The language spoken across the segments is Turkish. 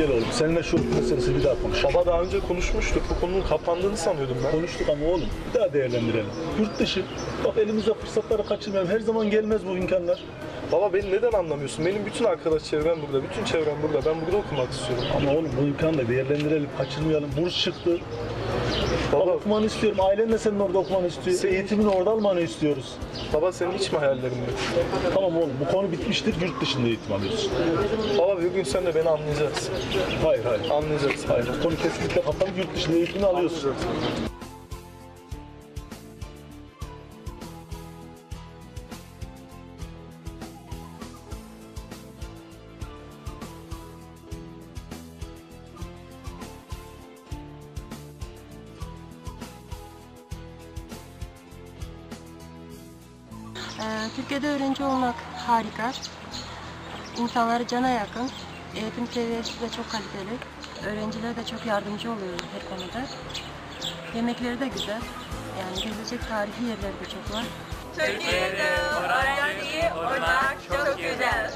Gel oğlum seninle şu meselesi bir daha konuşalım. Baba daha önce konuşmuştuk. Bu konunun kapandığını sanıyordum ben. Konuştuk ama oğlum bir daha değerlendirelim. Yurt dışı. Bak elimizde fırsatları kaçırmayalım. Her zaman gelmez bu imkanlar. Baba beni neden anlamıyorsun? Benim bütün arkadaş çevrem burada, bütün çevrem burada. Ben burada okumak istiyorum. Ama oğlum bu imkanı da değerlendirelim, kaçırmayalım. Burs çıktı. Baba okumanı istiyorum. Ailen de senin orada okumanı istiyor. Senin- Eğitimini orada almanı istiyoruz. baba senin hiç mi hayallerin yok? Tamam oğlum bu konu bitmiştir. Yurt dışında eğitim alıyorsun. Baba bir gün sen de beni anlayacaksın. Hayır hayır. Anlayacaksın. Hayır. Bu konu kesinlikle kapanıp yurt dışında eğitimini alıyorsun. Türkiye'de öğrenci olmak harika. İnsanları cana yakın. Eğitim seviyesi de çok kaliteli. Öğrencilere de çok yardımcı oluyor her konuda. Yemekleri de güzel. Yani gezilecek tarihi yerleri de çok var. Türkiye'de öğrenci olmak çok güzel.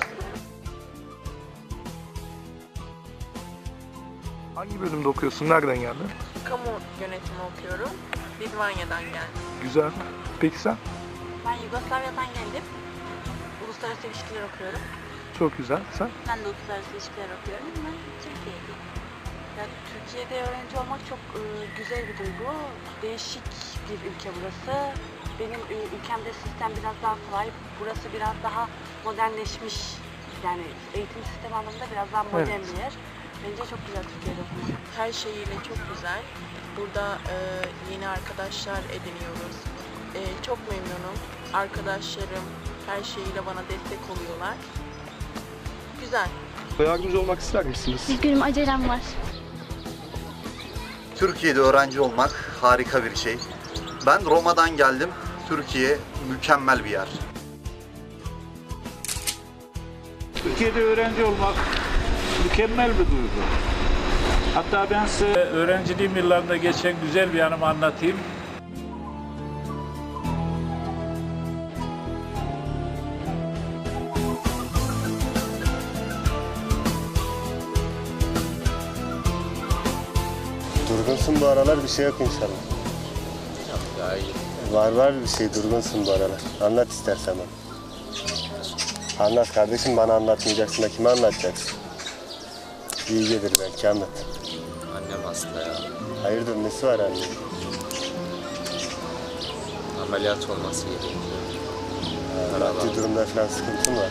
Hangi bölümde okuyorsun? Nereden geldin? Kamu yönetimi okuyorum. Litvanya'dan geldim. Güzel. Peki sen? Ben Yugoslavya'dan geldim. Uluslararası ilişkiler okuyorum. Çok güzel. Sen? Ben de uluslararası ilişkiler okuyorum. Ben Türkiye'deyim. Ya, Türkiye'de öğrenci olmak çok e, güzel bir duygu. Değişik bir ülke burası. Benim e, ülkemde sistem biraz daha kolay. Burası biraz daha modernleşmiş. Yani eğitim sistemi anlamında biraz daha modern Evet. bir yer. Bence çok güzel Türkiye'de okumak. Her şeyiyle çok güzel. Burada e, yeni arkadaşlar ediniyoruz. E, çok memnunum. Arkadaşlarım her şeyiyle bana destek oluyorlar. Güzel. Yardımcı olmak ister misiniz? Üzgünüm acelem var. Türkiye'de öğrenci olmak harika bir şey. Ben Roma'dan geldim. Türkiye mükemmel bir yer. Türkiye'de öğrenci olmak mükemmel bir duygu. Hatta ben size öğrenciliğim yıllarında geçen güzel bir anımı anlatayım. Durgunsun bu aralar bir şey yok inşallah. Var var bir şey durgunsun bu aralar. Anlat istersen bana. Anlat kardeşim bana anlatmayacaksın da kime anlatacaksın? İyi gelir belki anlat. Annem hasta ya. Hayırdır nesi var anne? Ameliyat olması gerekiyor. Maddi durumda falan sıkıntın var.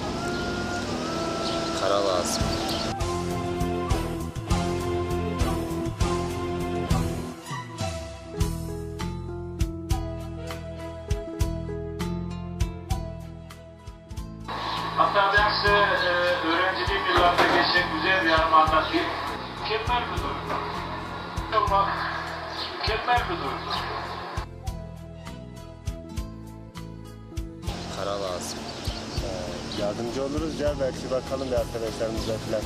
Kara lazım. Hatta ben size e, öğrenciliğim yıllarında geçen güzel bir anımı anlatayım. Mükemmel bir duygu. Olmak mükemmel bir duygu. Kara lazım. Yardımcı oluruz ya belki bakalım bir arkadaşlarımızla falan.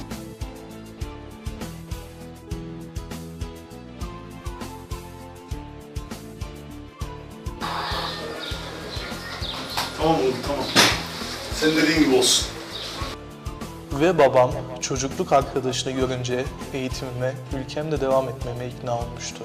Tamam oğlum tamam. Sen dediğin gibi olsun. Ve babam çocukluk arkadaşını görünce eğitimime, ülkemde devam etmeme ikna olmuştu.